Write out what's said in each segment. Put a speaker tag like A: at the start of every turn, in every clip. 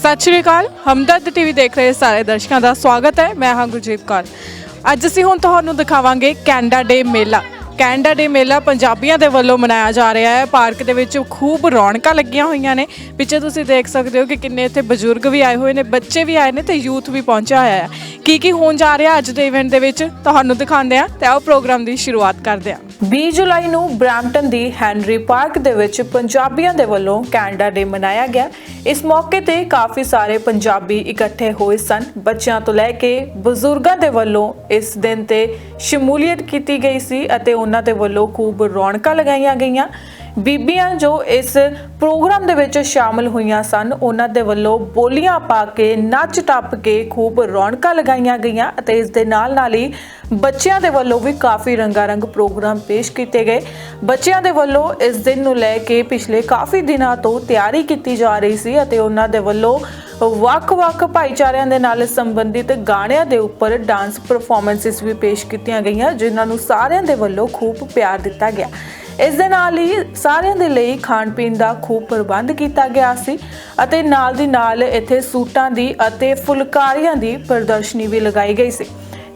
A: ਸਤਿ ਸ਼੍ਰੀ ਅਕਾਲ, ਹਮਦਰਦ ਟੀਵੀ ਦੇਖ ਰਹੇ ਸਾਰੇ ਦਰਸ਼ਕਾਂ ਦਾ ਸਵਾਗਤ ਹੈ, ਮੈਂ ਹਾਂ ਗੁਰਜੀਤ ਕੌਰ। ਅੱਜ ਅਸੀਂ ਹੁਣ ਤੁਹਾਨੂੰ ਦਿਖਾਵਾਂਗੇ ਕੈਨੇਡਾ ਡੇ ਮੇਲਾ। ਕੈਨੇਡਾ ਡੇ ਮੇਲਾ ਪੰਜਾਬੀਆਂ ਦੇ ਵੱਲੋਂ ਮਨਾਇਆ ਜਾ ਰਿਹਾ ਹੈ। ਪਾਰਕ ਦੇ ਵਿੱਚ ਖੂਬ ਰੌਣਕਾਂ ਲੱਗੀਆਂ ਹੋਈਆਂ ਨੇ। ਪਿੱਛੇ ਤੁਸੀਂ ਦੇਖ ਸਕਦੇ ਹੋ ਕਿ ਕਿੰਨੇ ਇੱਥੇ ਬਜ਼ੁਰਗ ਵੀ ਆਏ ਹੋਏ ਨੇ, ਬੱਚੇ ਵੀ ਆਏ ਨੇ ਤੇ ਯੂਥ ਵੀ ਪਹੁੰਚਿਆ ਹੋਇਆ ਹੈ। ਕੀ ਕੀ ਹੋਣ ਜਾ ਰਿਹਾ ਅੱਜ ਦੇ ਇਵੈਂਟ ਦੇ ਵਿੱਚ ਤੁਹਾਨੂੰ ਦਿਖਾਉਂਦੇ ਆ ਤੇ ਆਓ ਪ੍ਰੋਗਰਾਮ ਦੀ ਸ਼ੁਰੂਆਤ ਕਰਦੇ ਹਾਂ। 20 ਜੁਲਾਈ ਨੂੰ ਬ੍ਰੈਂਪਟਨ ਦੀ ਹੈਨਰੀ ਪਾਰਕ ਦੇ ਵਿੱਚ ਪੰਜਾਬੀਆਂ ਦੇ ਵੱਲੋਂ ਕੈਨੇਡਾ ਡੇ ਮਨਾਇਆ ਗਿਆ। ਇਸ ਮੌਕੇ ਤੇ ਕਾਫੀ ਸਾਰੇ ਪੰਜਾਬੀ ਇਕੱਠੇ ਹੋਏ ਸਨ। ਬੱਚਿਆਂ ਤੋਂ ਲੈ ਕੇ ਬਜ਼ੁਰਗਾਂ ਦੇ ਵੱਲੋਂ ਇਸ ਦਿਨ ਤੇ ਸ਼ਮੂਲੀਅਤ ਕੀਤੀ ਗਈ ਸੀ ਅਤੇ ਉਹਨਾਂ ਦੇ ਵੱਲੋਂ ਖੂਬ ਰੌਣਕਾਂ ਲਗਾਈਆਂ ਗਈਆਂ। ਬੀਬੀਆਂ ਜੋ ਇਸ ਪ੍ਰੋਗਰਾਮ ਦੇ ਵਿੱਚ ਸ਼ਾਮਲ ਹੋਈਆਂ ਸਨ, ਉਹਨਾਂ ਦੇ ਵੱਲੋਂ ਬੋਲੀਆਂ ਪਾ ਕੇ, ਨੱਚ ਟੱਪ ਕੇ ਖੂਬ ਰੌਣਕਾਂ ਲਗਾਈਆਂ ਗਈਆਂ ਅਤੇ ਇਸ ਦੇ ਨਾਲ ਨਾਲ ਹੀ ਬੱਚਿਆਂ ਦੇ ਵੱਲੋਂ ਵੀ ਕਾਫੀ ਰੰਗਾਰੰਗ ਪ੍ਰੋਗਰਾਮ ਪੇਸ਼ ਕੀਤੇ ਗਏ। ਬੱਚਿਆਂ ਦੇ ਵੱਲੋਂ ਇਸ ਦਿਨ ਨੂੰ ਲੈ ਕੇ ਪਿਛਲੇ ਕਾਫੀ ਦਿਨਾਂ ਤੋਂ ਤਿਆਰੀ ਕੀਤੀ ਜਾ ਰਹੀ ਸੀ ਅਤੇ ਉਹਨਾਂ ਦੇ ਵੱਲੋਂ ਵੱਖ-ਵੱਖ ਭਾਈਚਾਰਿਆਂ ਦੇ ਨਾਲ ਸੰਬੰਧਿਤ ਗਾਣਿਆਂ ਦੇ ਉੱਪਰ ਡਾਂਸ ਪਰਫਾਰਮੈਂਸਸ ਵੀ ਪੇਸ਼ ਕੀਤੀਆਂ ਗਈਆਂ, ਜਿਨ੍ਹਾਂ ਨੂੰ ਸਾਰਿਆਂ ਦੇ ਵੱਲੋਂ ਖੂਬ ਪਿਆਰ ਦਿੱਤਾ ਗਿਆ। ਇਸ ਦੇ ਨਾਲ ਹੀ ਸਾਰਿਆਂ ਦੇ ਲਈ ਖਾਣ ਪੀਣ ਦਾ ਖੂਬ ਪ੍ਰਬੰਧ ਕੀਤਾ ਗਿਆ ਸੀ ਅਤੇ ਨਾਲ ਦੀ ਨਾਲ ਇੱਥੇ ਸੂਟਾਂ ਦੀ ਅਤੇ ਫੁਲਕਾਰੀਆਂ ਦੀ ਪ੍ਰਦਰਸ਼ਨੀ ਵੀ ਲਗਾਈ ਗਈ ਸੀ।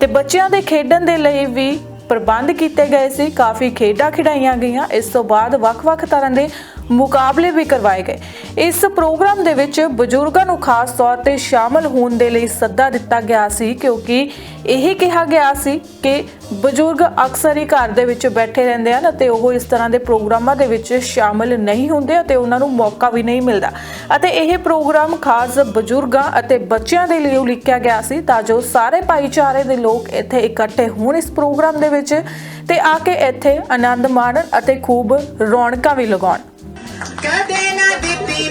A: ਤੇ ਬੱਚਿਆਂ ਦੇ ਖੇਡਣ ਦੇ ਲਈ ਵੀ ਪ੍ਰਬੰਧ ਕੀਤੇ ਗਏ ਸੀ। ਕਾਫੀ ਖੇਡਾਂ ਖਿਡਾਈਆਂ ਗਈਆਂ। ਇਸ ਤੋਂ ਬਾਅਦ ਵੱਖ-ਵੱਖ ਤਰ੍ਹਾਂ ਦੇ ਮੁਕਾਬਲੇ ਵੀ ਕਰਵਾਏ ਗਏ। ਇਸ ਪ੍ਰੋਗਰਾਮ ਦੇ ਵਿੱਚ ਬਜ਼ੁਰਗਾਂ ਨੂੰ ਖਾਸ ਤੌਰ ਤੇ ਸ਼ਾਮਲ ਹੋਣ ਦੇ ਲਈ ਸੱਦਾ ਦਿੱਤਾ ਗਿਆ ਸੀ, ਕਿਉਂਕਿ ਇਹ ਕਿਹਾ ਗਿਆ ਸੀ ਕਿ ਬਜ਼ੁਰਗ ਅਕਸਰ ਹੀ ਘਰ ਦੇ ਵਿੱਚ ਬੈਠੇ ਰਹਿੰਦੇ ਹਨ ਅਤੇ ਉਹ ਇਸ ਤਰ੍ਹਾਂ ਦੇ ਪ੍ਰੋਗਰਾਮਾਂ ਦੇ ਵਿੱਚ ਸ਼ਾਮਲ ਨਹੀਂ ਹੁੰਦੇ ਅਤੇ ਉਹਨਾਂ ਨੂੰ ਮੌਕਾ ਵੀ ਨਹੀਂ ਮਿਲਦਾ। ਅਤੇ ਇਹ ਪ੍ਰੋਗਰਾਮ ਖਾਸ ਬਜ਼ੁਰਗਾਂ ਅਤੇ ਬੱਚਿਆਂ ਦੇ ਲਈ ਉਲੀਕਿਆ ਗਿਆ ਸੀ ਤਾਂ ਜੋ ਸਾਰੇ ਭਾਈਚਾਰੇ ਦੇ ਲੋਕ ਇੱਥੇ ਇਕੱਠੇ ਹੋਣ ਇਸ ਪ੍ਰੋਗਰਾਮ ਦੇ ਵਿੱਚ ਤੇ ਆ ਕੇ ਇੱਥੇ ਆਨੰਦ ਮਾਣਨ ਅਤੇ ਖੂਬ ਰੌਣਕਾਂ ਵੀ ਲਗਾਉਣ।
B: ਕਦੇ ਨਾ ਦਿੱਤੀ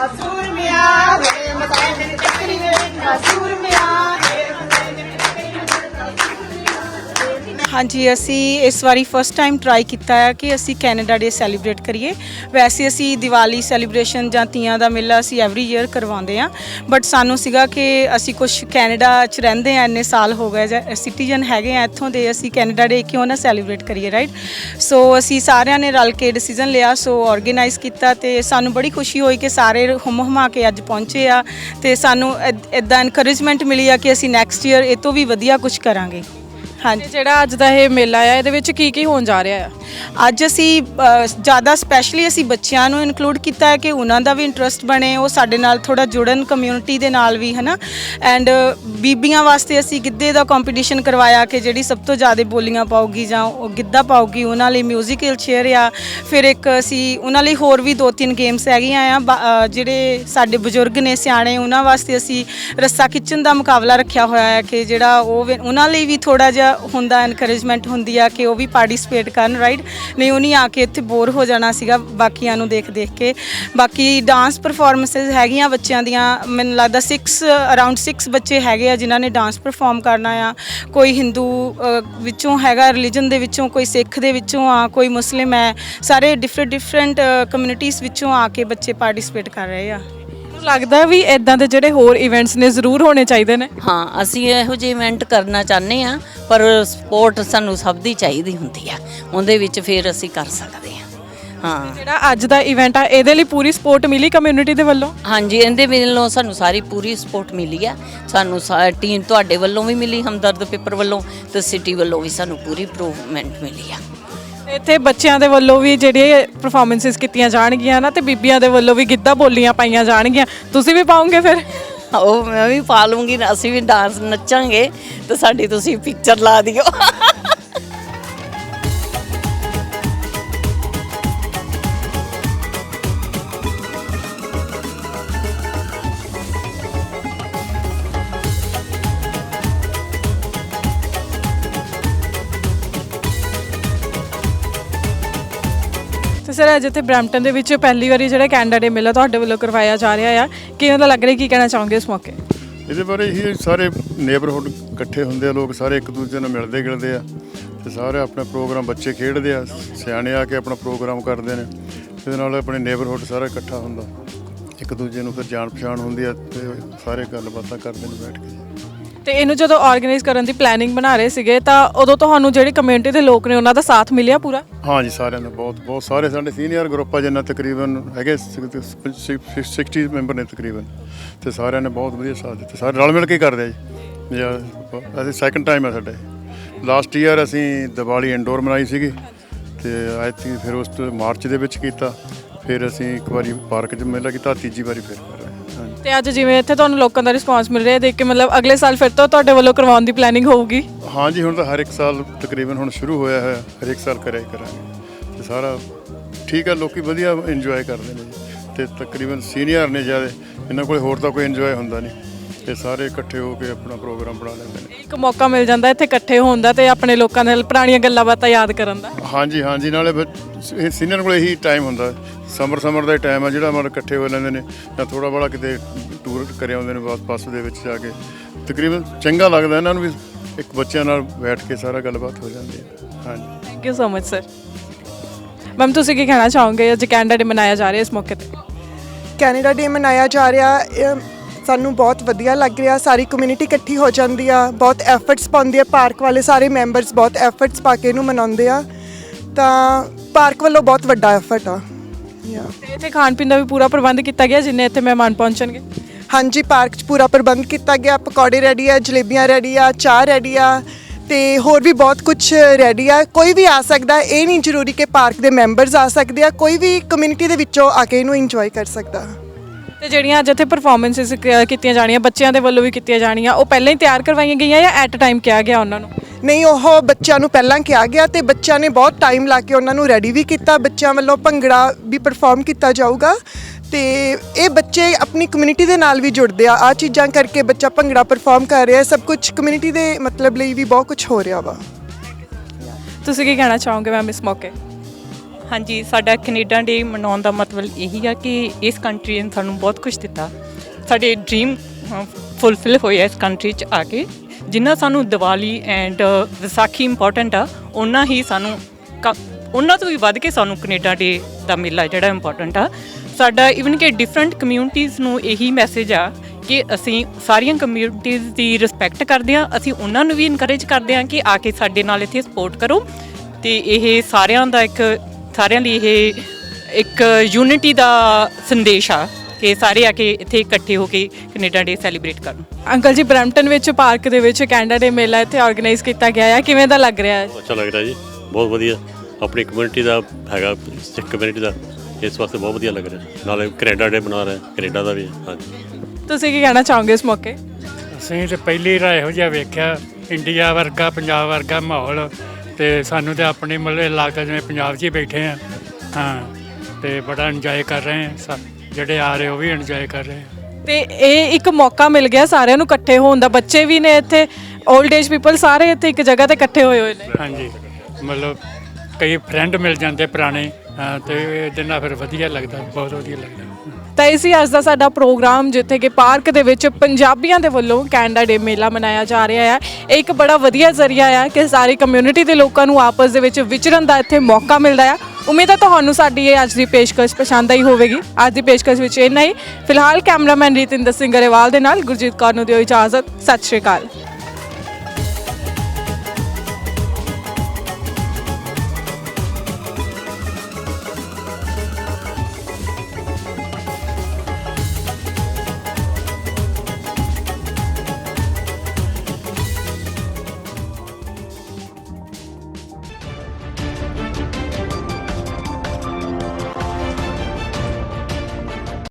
B: ਬਣ ਗਿਆ ਸੂਰਮਿਆ ਵੇ ਮਤਾਏ ਮੇਰੀ ਚੱਕਰੀ ਸੂਰਮਿਆ
C: ਹਾਂਜੀ, ਅਸੀਂ ਇਸ ਵਾਰੀ ਫਸਟ ਟਾਈਮ ਟਰਾਈ ਕੀਤਾ ਹੈ ਕਿ ਅਸੀਂ ਕੈਨੇਡਾ ਡੇ ਸੈਲੀਬ੍ਰੇਟ ਕਰੀਏ। ਵੈਸੇ ਅਸੀਂ ਦੀਵਾਲੀ ਸੈਲੀਬ੍ਰੇਸ਼ਨ ਜਾਂ ਤੀਆਂ ਦਾ ਮੇਲਾ ਅਸੀਂ ਐਵਰੀ ਈਅਰ ਕਰਵਾਉਂਦੇ ਆ ਬਟ ਸਾਨੂੰ ਸੀਗਾ ਕਿ ਅਸੀਂ ਕੁਝ ਕੈਨੇਡਾ 'ਚ ਰਹਿੰਦੇ ਆ ਇੰਨੇ ਸਾਲ ਹੋ ਗਏ ਜਾਂ ਸਿਟੀਜ਼ਨ ਹੈਗੇ ਆ ਇੱਥੋਂ ਦੇ, ਅਸੀਂ ਕੈਨੇਡਾ ਡੇ ਕਿਉਂ ਨਾ ਸੈਲੀਬ੍ਰੇਟ ਕਰੀਏ ਰਾਈਟ ਸੋ ਅਸੀਂ ਸਾਰਿਆਂ ਨੇ ਰਲ ਕੇ ਡਿਸੀਜਨ ਲਿਆ ਸੋ ਆਰਗੇਨਾਈਜ਼ ਕੀਤਾ ਤੇ ਸਾਨੂੰ ਬੜੀ ਖੁਸ਼ੀ ਹੋਈ ਕਿ ਸਾਰੇ ਹੁਮ ਹੁਮਾ ਕੇ ਅੱਜ ਪਹੁੰਚੇ ਆ ਤੇ ਸਾਨੂੰ ਇਦਾਂ ਇਨਕਰੇਜਮੈਂਟ ਮਿਲੀ ਆ ਕਿ ਅਸੀਂ ਨੈਕਸਟ ਈਅਰ ਇਹ ਤੋਂ ਵੀ ਵਧੀਆ ਕੁਝ ਕਰਾਂਗੇ। ਹਾਂਜੀ।
A: ਜਿਹੜਾ ਅੱਜ ਦਾ ਇਹ ਮੇਲਾ ਆ, ਇਹਦੇ ਵਿੱਚ ਕੀ ਕੀ ਹੋਣ ਜਾ ਰਿਹਾ ਆ?
C: ਅੱਜ ਅਸੀਂ ਜ਼ਿਆਦਾ ਸਪੈਸ਼ਲੀ ਅਸੀਂ ਬੱਚਿਆਂ ਨੂੰ ਇਨਕਲੂਡ ਕੀਤਾ ਹੈ ਕਿ ਉਹਨਾਂ ਦਾ ਵੀ ਇੰਟਰਸਟ ਬਣੇ, ਉਹ ਸਾਡੇ ਨਾਲ ਥੋੜਾ ਜੁੜਨ ਕਮਿਊਨਿਟੀ ਦੇ ਨਾਲ ਵੀ, ਹਨਾ? ਐਂਡ ਬੀਬੀਆਂ ਵਾਸਤੇ ਅਸੀਂ ਗਿੱਧੇ ਦਾ ਕੰਪੀਟੀਸ਼ਨ ਕਰਵਾਇਆ ਕਿ ਜਿਹੜੀ ਸਭ ਤੋਂ ਜ਼ਿਆਦਾ ਬੋਲੀਆਂ ਪਾਉਗੀ ਜਾਂ ਉਹ ਗਿੱਧਾ ਪਾਉਗੀ ਉਹਨਾਂ ਲਈ ਮਿਊਜ਼ੀਕਲ ਚੇਅਰ ਆ। ਫਿਰ ਇੱਕ ਅਸੀਂ ਉਹਨਾਂ ਲਈ ਹੋਰ ਵੀ ਦੋ ਤਿੰਨ ਗੇਮਸ ਹੈਗੀਆਂ ਆ, ਬਾ- ਜਿਹੜੇ ਸਾਡੇ ਬਜ਼ੁਰਗ ਨੇ ਸਿਆਣੇ, ਉਹਨਾਂ ਵਾਸਤੇ ਅਸੀਂ ਰੱਸਾ ਖਿੱਚਣ ਦਾ ਮੁਕਾਬਲਾ ਰੱਖਿਆ ਹੋਇਆ ਹੈ ਕਿ ਜਿਹੜਾ ਉਹ ਉਹਨਾਂ ਲਈ ਵੀ ਥੋੜਾ ਜਿਹਾ ਹੁੰਦਾ ਐਨਕਰੇਜਮੈਂਟ ਹੁੰਦੀ ਆ ਕਿ ਉਹ ਵੀ ਪਾਰਟਿਸਿਪੇਟ ਕਰਨ ਰਾਈਟ ਨਹੀਂ ਉਹ ਨਹੀਂ ਆ ਕੇ ਇੱਥੇ ਬੋਰ ਹੋ ਜਾਣਾ ਸੀਗਾ ਬਾਕੀਆਂ ਨੂੰ ਦੇਖ ਦੇਖ ਕੇ। ਬਾਕੀ ਡਾਂਸ ਪਰਫਾਰਮੈਂਸਸ ਹੈਗੀਆਂ ਬੱਚਿਆਂ ਦੀਆਂ। ਮੈਨੂੰ ਲੱਗਦਾ 6 ਅਰਾਊਂਡ 6 ਬੱਚੇ ਹੈਗੇ ਆ ਜਿਨ੍ਹਾਂ ਨੇ ਡਾਂਸ ਪਰਫਾਰਮ ਕਰਨਾ ਆ। ਕੋਈ ਹਿੰਦੂ ਵਿੱਚੋਂ ਹੈਗਾ ਰਿਲੀਜਨ ਦੇ ਵਿੱਚੋਂ, ਕੋਈ ਸਿੱਖ ਦੇ ਵਿੱਚੋਂ ਆ, ਕੋਈ ਮੁਸਲਿਮ ਹੈ। ਸਾਰੇ ਡਿਫਰੈਂਟ ਡਿਫਰੈਂਟ ਕਮਿਊਨਿਟੀਜ਼ ਵਿੱਚੋਂ ਆ ਕੇ ਬੱਚੇ ਪਾਰਟਿਸਿਪੇਟ ਕਰ ਰਹੇ ਆ।
A: ਲੱਗਦਾ ਵੀ ਇਦਾਂ ਦੇ ਜਿਹੜੇ ਹੋਰ ਇਵੈਂਟਸ ਨੇ ਜ਼ਰੂਰ ਹੋਣੇ ਚਾਹੀਦੇ ਨੇ।
D: ਹਾਂ ਅਸੀਂ ਇਹੋ ਜਿਹੇ ਇਵੈਂਟ ਕਰਨਾ ਚਾਹੁੰਦੇ ਆ ਪਰ ਸਪੋਰਟ ਸਾਨੂੰ ਸਭ ਦੀ ਚਾਹੀਦੀ ਹੁੰਦੀ ਆ। ਉਹਦੇ ਵਿੱਚ ਫਿਰ ਅਸੀਂ ਕਰ ਸਕਦੇ ਆ ਹਾਂ।
A: ਜਿਹੜਾ ਅੱਜ ਦਾ ਇਵੈਂਟ ਆ ਇਹਦੇ ਲਈ ਪੂਰੀ ਸਪੋਰਟ ਮਿਲੀ ਕਮਿਊਨਿਟੀ ਦੇ ਵੱਲੋਂ?
D: ਹਾਂਜੀ ਇਹਦੇ ਵੱਲੋਂ ਸਾਨੂੰ ਸਾਰੀ ਪੂਰੀ ਸਪੋਰਟ ਮਿਲੀ ਆ। ਸਾਨੂੰ ਟੀਮ ਤੁਹਾਡੇ ਵੱਲੋਂ ਵੀ ਮਿਲੀ ਹਮਦਰਦ ਪੇਪਰ ਵੱਲੋਂ ਤੇ ਸਿਟੀ ਵੱਲੋਂ ਵੀ ਸਾਨੂੰ ਪੂਰੀ ਇੰਪਰੂਵਮੈਂਟ ਮਿਲੀ ਆ।
A: ਇੱਥੇ ਬੱਚਿਆਂ ਦੇ ਵੱਲੋਂ ਵੀ ਜਿਹੜੀਆਂ ਪਰਫਾਰਮੈਂਸਸ ਕੀਤੀਆਂ ਜਾਣਗੀਆਂ ਨਾ, ਤੇ ਬੀਬੀਆਂ ਦੇ ਵੱਲੋਂ ਵੀ ਗਿੱਧਾ ਬੋਲੀਆਂ ਪਾਈਆਂ ਜਾਣਗੀਆਂ। ਤੁਸੀਂ ਵੀ ਪਾਉਂਗੇ ਫਿਰ?
D: ਉਹ ਮੈਂ ਵੀ ਪਾ ਲੂੰਗੀ, ਅਸੀਂ ਵੀ ਡਾਂਸ ਨੱਚਾਂਗੇ, ਤੇ ਸਾਡੀ ਤੁਸੀਂ ਪਿਕਚਰ ਲਾ ਦਿਓ।
A: ਸਰ, ਅੱਜ ਬ੍ਰੈਂਪਟਨ ਦੇ ਵਿੱਚ ਪਹਿਲੀ ਵਾਰੀ ਜਿਹੜਾ ਕੈਨੇਡਾ ਡੇ ਮੇਲਾ ਤੁਹਾਡੇ ਵੱਲੋਂ ਕਰਵਾਇਆ ਜਾ ਰਿਹਾ ਆ। ਕਿਵੇਂ ਦਾ ਲੱਗ ਰਿਹਾ? ਕੀ ਕਹਿਣਾ ਚਾਹੋਗੇ ਇਸ ਮੌਕੇ?
E: ਇਹਦੇ ਬਾਰੇ ਹੀ ਸਾਰੇ ਨੇਬਰਹੁੱਡ ਇਕੱਠੇ ਹੁੰਦੇ ਆ, ਲੋਕ ਸਾਰੇ ਇੱਕ ਦੂਜੇ ਨਾਲ ਮਿਲਦੇ ਗਿਲਦੇ ਆ ਤੇ ਸਾਰੇ ਆਪਣੇ ਪ੍ਰੋਗਰਾਮ ਬੱਚੇ ਖੇਡਦੇ ਆ, ਸਿਆਣੇ ਆ ਕੇ ਆਪਣਾ ਪ੍ਰੋਗਰਾਮ ਕਰਦੇ ਨੇ। ਇਹਦੇ ਨਾਲ ਆਪਣੇ ਨੇਬਰਹੁੱਡ ਸਾਰਾ ਇਕੱਠਾ ਹੁੰਦਾ। ਇੱਕ ਦੂਜੇ ਨੂੰ ਫਿਰ ਜਾਣ ਪਛਾਣ ਹੁੰਦੀ ਆ ਤੇ ਸਾਰੇ ਗੱਲਬਾਤਾਂ ਕਰਦੇ ਨੇ ਬੈਠ ਕੇ।
F: ਤੇ ਇਹਨੂੰ ਜਦੋਂ ਆਰਗੇਨਾਈਜ਼ ਕਰਨ ਦੀ ਪਲੈਨਿੰਗ ਬਣਾ ਰਹੇ ਸੀਗੇ, ਤਾਂ ਉਦੋਂ ਤੁਹਾਨੂੰ ਜਿਹੜੇ ਕਮਿਊਨਿਟੀ ਦੇ ਲੋਕ ਨੇ ਉਹਨਾਂ ਦਾ ਸਾਥ ਮਿਲਿਆ ਪੂਰਾ?
E: ਹਾਂਜੀ, ਸਾਰਿਆਂ ਦਾ ਬਹੁਤ ਬਹੁਤ ਸਾਰੇ ਸਾਡੇ ਸੀਨੀਅਰ ਗਰੁੱਪ ਆ ਜਿੰਨਾ ਤਕਰੀਬਨ ਹੈਗੇ 60 ਮੈਂਬਰ ਨੇ ਤਕਰੀਬਨ। ਤੇ ਸਾਰਿਆਂ ਨੇ ਬਹੁਤ ਵਧੀਆ ਸਾਥ ਦਿੱਤਾ। ਸਾਰੇ ਰਲ ਮਿਲ ਕੇ ਕਰਦੇ ਆ ਜੀ। ਜਾਂ ਅਸੀਂ ਸੈਕੰਡ ਟਾਈਮ ਆ ਸਾਡੇ। ਲਾਸਟ ਈਅਰ ਅਸੀਂ ਦੀਵਾਲੀ ਇੰਡੋਰ ਮਨਾਈ ਸੀਗੀ। ਤੇ ਆਈ ਥਿੰਕ ਫਿਰ ਉਸ ਤੋਂ ਮਾਰਚ ਦੇ ਵਿੱਚ ਕੀਤਾ। ਫਿਰ ਅਸੀਂ ਇੱਕ ਵਾਰੀ ਪਾਰਕ 'ਚ ਮੇਲਾ ਕੀਤਾ, ਤੀਜੀ ਵਾਰੀ ਫਿਰ।
F: ਤੇ ਅੱਜ ਜਿਵੇਂ ਇੱਥੇ ਤੁਹਾਨੂੰ ਲੋਕਾਂ ਦਾ ਰਿਸਪਾਂਸ ਮਿਲ ਰਿਹਾ ਦੇਖ ਕੇ ਮਤਲਬ ਅਗਲੇ ਸਾਲ ਫਿਰ ਤੋਂ ਤੁਹਾਡੇ ਵੱਲੋਂ ਕਰਵਾਉਣ ਦੀ ਪਲੈਨਿੰਗ ਹੋਊਗੀ।
E: ਹਾਂ ਜੀ ਹੁਣ ਤਾਂ ਹਰ ਇੱਕ ਸਾਲ ਤਕਰੀਬਨ ਹੁਣ ਸ਼ੁਰੂ ਹੋਇਆ ਹੈ ਹਰ ਇੱਕ ਸਾਲ ਕਰਿਆ ਹੀ ਕਰਾਂਗੇ। ਤੇ ਸਾਰਾ ਠੀਕ ਹੈ ਲੋਕੀ ਵਧੀਆ ਇੰਜੋਏ ਕਰਦੇ ਨੇ ਜੀ। ਤੇ ਤਕਰੀਬਨ ਸੀਨੀਅਰ ਨੇ ਜ਼ਿਆਦਾ ਇਹਨਾਂ ਕੋਲ ਹੋਰ ਤਾਂ ਕੋਈ ਇੰਜੋਏ ਹੁੰਦਾ ਨਹੀਂ। ਤੇ ਸਾਰੇ ਇਕੱਠੇ ਹੋ ਕੇ ਆਪਣਾ ਪ੍ਰੋਗਰਾਮ ਬਣਾ ਲੈਂਦੇ ਨੇ।
F: ਇੱਕ ਮੌਕਾ ਮਿਲ ਜਾਂਦਾ ਇੱਥੇ ਇਕੱਠੇ ਹੋਣ ਦਾ ਤੇ ਆਪਣੇ ਲੋਕਾਂ ਨਾਲ ਪੁਰਾਣੀਆਂ ਗੱਲਾਂ ਬਾਤਾਂ ਯਾਦ ਕਰਨ ਦਾ।
E: ਹਾਂਜੀ ਹਾਂਜੀ ਨਾਲੇ ਸੀਨੀਅਰ ਕੋਲ ਇਹੀ ਟਾਈਮ ਹੁੰਦਾ। ਸਮਰ ਸਮਰ ਦਾ ਟਾਈਮ ਆ ਜਿਹੜਾ ਮਤਲਬ ਇਕੱਠੇ ਹੋ ਲੈਂਦੇ ਨੇ ਜਾਂ ਥੋੜਾ ਬੜਾ ਕਿਤੇ ਟੂਰ ਕਰੇ ਆਉਂਦੇ ਨੇ ਬਸ ਬੱਸ ਦੇ ਵਿੱਚ ਜਾ ਕੇ। ਤਕਰੀਬਨ ਚੰਗਾ ਲੱਗਦਾ ਇਹਨਾਂ ਨੂੰ ਵੀ ਇੱਕ ਬੱਚਿਆਂ ਨਾਲ ਬੈਠ ਕੇ ਸਾਰਾ ਗੱਲਬਾਤ ਹੋ ਜਾਂਦੀ ਹੈ। ਹਾਂਜੀ।
F: Thank you so much sir ma'am ਤੁਸੀਂ ਕੀ ਕਹਿਣਾ ਚਾਹੋਗੇ? ਅੱਜ ਕੈਨੇਡਾ ਡੇ ਮਨਾਇਆ ਜਾ ਰਿਹਾ ਇਸ ਮੌਕੇ ਤੇ।
G: ਕੈਨੇਡਾ ਡੇ ਮਨਾਇਆ ਜਾ ਰਿਹਾ ਇਹ ਸਾਨੂੰ ਬਹੁਤ ਵਧੀਆ ਲੱਗ ਰਿਹਾ। ਸਾਰੀ ਕਮਿਊਨਿਟੀ ਇਕੱਠੀ ਹੋ ਜਾਂਦੀ ਆ ਬਹੁਤ ਐਫਰਟਸ ਪਾਉਂਦੀ ਆ। ਪਾਰਕ ਵਾਲੇ ਸਾਰੇ ਮੈਂਬਰਸ ਬਹੁਤ ਐਫਰਟਸ ਪਾ ਕੇ ਇਹਨੂੰ ਮਨਾਉਂਦੇ ਆ। ਤਾਂ ਪਾਰਕ ਵੱਲੋਂ ਬਹੁਤ ਵੱਡਾ ਐਫਰਟ ਆ। ਯਾ
F: ਤੇ ਇੱਥੇ ਖਾਣ ਪੀਣ ਦਾ ਵੀ ਪੂਰਾ ਪ੍ਰਬੰਧ ਕੀਤਾ ਗਿਆ ਜਿੰਨੇ ਇੱਥੇ ਮਹਿਮਾਨ ਪਹੁੰਚਣਗੇ?
G: ਹਾਂਜੀ ਪਾਰਕ 'ਚ ਪੂਰਾ ਪ੍ਰਬੰਧ ਕੀਤਾ ਗਿਆ ਪਕੌੜੇ ਰੈਡੀ ਆ ਜਲੇਬੀਆਂ ਰੈਡੀ ਆ ਚਾਹ ਰੈਡੀ ਆ ਤੇ ਹੋਰ ਵੀ ਬਹੁਤ ਕੁਝ ਰੈਡੀ ਆ। ਕੋਈ ਵੀ ਆ ਸਕਦਾ ਇਹ ਨਹੀਂ ਜ਼ਰੂਰੀ ਕਿ ਪਾਰਕ ਦੇ ਮੈਂਬਰਸ ਆ ਸਕਦੇ ਆ ਕੋਈ ਵੀ ਕਮਿਊਨਿਟੀ ਦੇ ਵਿੱਚੋਂ ਆ ਕੇ ਇਹਨੂੰ ਇੰਜੋਏ ਕਰ ਸਕਦਾ।
F: ਤੇ ਜਿਹੜੀਆਂ ਅੱਜ ਇੱਥੇ ਪਰਫਾਰਮੈਂਸਿਸ ਕੀਤੀਆਂ ਜਾਣੀਆਂ ਬੱਚਿਆਂ ਦੇ ਵੱਲੋਂ ਵੀ ਕੀਤੀਆਂ ਜਾਣੀਆਂ ਉਹ ਪਹਿਲਾਂ ਹੀ ਤਿਆਰ ਕਰਵਾਈਆਂ ਗਈਆਂ ਜਾਂ ਐਟ ਟਾਈਮ ਕਿਹਾ ਗਿਆ ਉਹਨਾਂ ਨੂੰ?
G: ਨਹੀਂ ਉਹ ਬੱਚਿਆਂ ਨੂੰ ਪਹਿਲਾਂ ਕਿਹਾ ਗਿਆ ਤੇ ਬੱਚਿਆਂ ਨੇ ਬਹੁਤ ਟਾਈਮ ਲਾ ਕੇ ਉਹਨਾਂ ਨੂੰ ਰੈਡੀ ਵੀ ਕੀਤਾ ਬੱਚਿਆਂ ਵੱਲੋਂ ਭੰਗੜਾ ਵੀ ਪਰਫਾਰਮ ਕੀਤਾ ਜਾਊਗਾ ਤੇ ਇਹ ਬੱਚੇ ਆਪਣੀ ਕਮਿਊਨਿਟੀ ਦੇ ਨਾਲ ਵੀ ਜੁੜਦੇ ਆ। ਆ ਚੀਜ਼ਾਂ ਕਰਕੇ ਬੱਚਾ ਭੰਗੜਾ ਪਰਫਾਰਮ ਕਰ ਰਿਹਾ ਸਭ ਕੁਝ ਕਮਿਊਨਿਟੀ ਦੇ ਮਤਲਬ ਲਈ ਵੀ ਬਹੁਤ ਕੁਝ ਹੋ ਰਿਹਾ ਵਾ।
F: ਤੁਸੀਂ ਕੀ ਕਹਿਣਾ ਚਾਹੋਗੇ ਮੈਮ ਇਸ ਮੌਕੇ?
H: ਹਾਂਜੀ ਸਾਡਾ ਕੈਨੇਡਾ ਡੇ ਮਨਾਉਣ ਦਾ ਮਤਲਬ ਇਹੀ ਆ ਕਿ ਇਸ ਕੰਟਰੀ ਨੇ ਸਾਨੂੰ ਬਹੁਤ ਕੁਝ ਦਿੱਤਾ। ਸਾਡੇ ਡ੍ਰੀਮ ਫੁੱਲਫਿਲ ਹੋਏ ਆ ਇਸ ਕੰਟਰੀ 'ਚ ਆ ਕੇ। ਜਿੰਨਾ ਸਾਨੂੰ ਦੀਵਾਲੀ ਐਂਡ ਵਿਸਾਖੀ ਇੰਪੋਰਟੈਂਟ ਆ ਉਹਨਾਂ ਹੀ ਸਾਨੂੰ ਕ- ਉਹਨਾਂ ਤੋਂ ਵੀ ਵੱਧ ਕੇ ਸਾਨੂੰ ਕੈਨੇਡਾ ਡੇ ਦਾ ਮੇਲਾ ਜਿਹੜਾ ਇੰਪੋਰਟੈਂਟ ਆ। ਸਾਡਾ ਇਵਨ ਕਿ ਡਿਫਰੈਂਟ ਕਮਿਊਨਿਟੀਜ਼ ਨੂੰ ਇਹੀ ਮੈਸੇਜ ਆ ਕਿ ਅਸੀਂ ਸਾਰੀਆਂ ਕਮਿਊਨਿਟੀਜ਼ ਦੀ ਰਿਸਪੈਕਟ ਕਰਦੇ ਆ ਅਸੀਂ ਉਹਨਾਂ ਨੂੰ ਵੀ ਇਨਕਰੇਜ ਕਰਦੇ ਆ ਕਿ ਆ ਕੇ ਸਾਡੇ ਨਾਲ ਇੱਥੇ ਸਪੋਰਟ ਕਰੋ। ਤੇ ਇਹ ਸਾਰਿਆਂ ਦਾ ਇੱਕ ਸਾਰਿਆਂ ਲਈ ਇਹ ਇੱਕ ਯੂਨਿਟੀ ਦਾ ਸੰਦੇਸ਼ ਆ। ਕਿ ਸਾਰੇ ਆ ਕੇ ਇੱਥੇ ਇਕੱਠੇ ਹੋ ਕੇ ਕੈਨੇਡਾ ਡੇ ਸੈਲੀਬ੍ਰੇਟ ਕਰਨ।
F: ਅੰਕਲ ਜੀ ਬਰੈਂਪਟਨ ਵਿੱਚ ਪਾਰਕ ਦੇ ਵਿੱਚ ਕੈਨੇਡਾ ਡੇ ਮੇਲਾ ਇੱਥੇ ਆਰਗੇਨਾਈਜ਼ ਕੀਤਾ ਗਿਆ ਹੈ ਕਿਵੇਂ ਦਾ ਲੱਗ ਰਿਹਾ ਹੈ?
I: ਅੱਛਾ ਲੱਗ ਰਿਹਾ ਜੀ। ਬਹੁਤ ਵਧੀਆ। ਆਪਣੀ ਕਮਿਊਨਿਟੀ ਦਾ ਹੈਗਾ ਸਿੱਖ ਕਮਿਊਨਿਟੀ ਦਾ ਇਸ ਵਾਸਤੇ ਬਹੁਤ ਵਧੀਆ ਲੱਗ ਰਿਹਾ। ਨਾਲੇ ਕੈਨੇਡਾ ਡੇ ਮਨਾ ਰਹੇ ਕੈਨੇਡਾ ਦਾ ਵੀ ਹਾਂਜੀ।
F: ਤੁਸੀਂ ਕੀ ਕਹਿਣਾ ਚਾਹੋਗੇ ਇਸ ਮੌਕੇ?
J: ਅਸੀਂ ਤੇ ਪਹਿਲੀ ਵਾਰ ਇਹੋ ਜਿਹਾ ਵੇਖਿਆ ਇੰਡੀਆ ਵਰਗਾ ਪੰਜਾਬ ਵਰਗਾ ਮਾਹੌਲ ਤੇ ਸਾਨੂੰ ਤੇ ਆਪਣੇ ਮਤਲਬ ਇਲਾਕਾ ਜਿਵੇਂ ਪੰਜਾਬ 'ਚ ਹੀ ਬੈਠੇ ਆ। ਹਾਂ ਤੇ ਬੜਾ ਇੰਜੋਏ ਕਰ ਰਹੇ ਆ ਸਭ। ਜਿਹੜੇ ਆ ਰਹੇ ਉਹ ਵੀ ਇੰਜੋਏ ਕਰ ਰਹੇ ਆ।
F: ਤੇ ਇਹ ਇੱਕ ਮੌਕਾ ਮਿਲ ਗਿਆ ਸਾਰਿਆਂ ਨੂੰ ਇਕੱਠੇ ਹੋਣ ਦਾ। ਬੱਚੇ ਵੀ ਨੇ ਇੱਥੇ 올ਡ ਏਜ ਪੀਪਲ ਸਾਰੇ ਇੱਥੇ ਇੱਕ ਜਗ੍ਹਾ ਤੇ ਇਕੱਠੇ ਹੋਏ ਹੋਏ ਨੇ।
J: ਹਾਂਜੀ। ਮਤਲਬ ਕਈ ਫਰੈਂਡ ਮਿਲ ਜਾਂਦੇ ਪੁਰਾਣੇ ਤੇ ਇਹਦੇ ਨਾਲ ਫਿਰ ਵਧੀਆ ਲੱਗਦਾ ਬਹੁਤ ਵਧੀਆ ਲੱਗਦਾ।
F: ਤਾਂ ਇਹ ਸੀ ਅੱਜ ਦਾ ਸਾਡਾ ਪ੍ਰੋਗਰਾਮ ਜਿੱਥੇ ਕਿ ਪਾਰਕ ਦੇ ਵਿੱਚ ਪੰਜਾਬੀਆਂ ਦੇ ਵੱਲੋਂ ਕੈਨੇਡਾ ਡੇ ਮੇਲਾ ਮਨਾਇਆ ਜਾ ਰਿਹਾ ਹੈ ਇਹ ਇੱਕ ਬੜਾ ਵਧੀਆ ਜ਼ਰੀਆ ਹੈ ਕਿ ਸਾਰੀ ਕਮਿਊਨਿਟੀ ਦੇ ਲੋਕਾਂ ਨੂੰ ਆਪਸ ਦੇ ਵਿੱਚ ਵਿਚਰਨ ਦਾ ਇੱਥੇ ਮੌਕਾ ਮਿਲਦਾ ਹੈ ਉਮੀਦ ਹੈ ਤੁਹਾਨੂੰ ਸਾਡੀ ਇਹ ਅੱਜ ਦੀ ਪੇਸ਼ਕਸ਼ ਪਸੰਦ ਆਈ ਹੋਵੇਗੀ। ਅੱਜ ਦੀ ਪੇਸ਼ਕਸ਼ ਵਿੱਚ ਇੰਨਾ ਹੀ। ਫਿਲਹਾਲ ਕੈਮਰਾਮੈਨ ਰੀਤਿੰਦਰ ਸਿੰਘ ਗਰੇਵਾਲ ਦੇ ਨਾਲ ਗੁਰਜੀਤ ਕੌਰ ਨੂੰ ਦਿਓ ਇਜਾਜ਼ਤ। ਸਤਿ ਸ਼੍ਰੀ ਅਕਾਲ।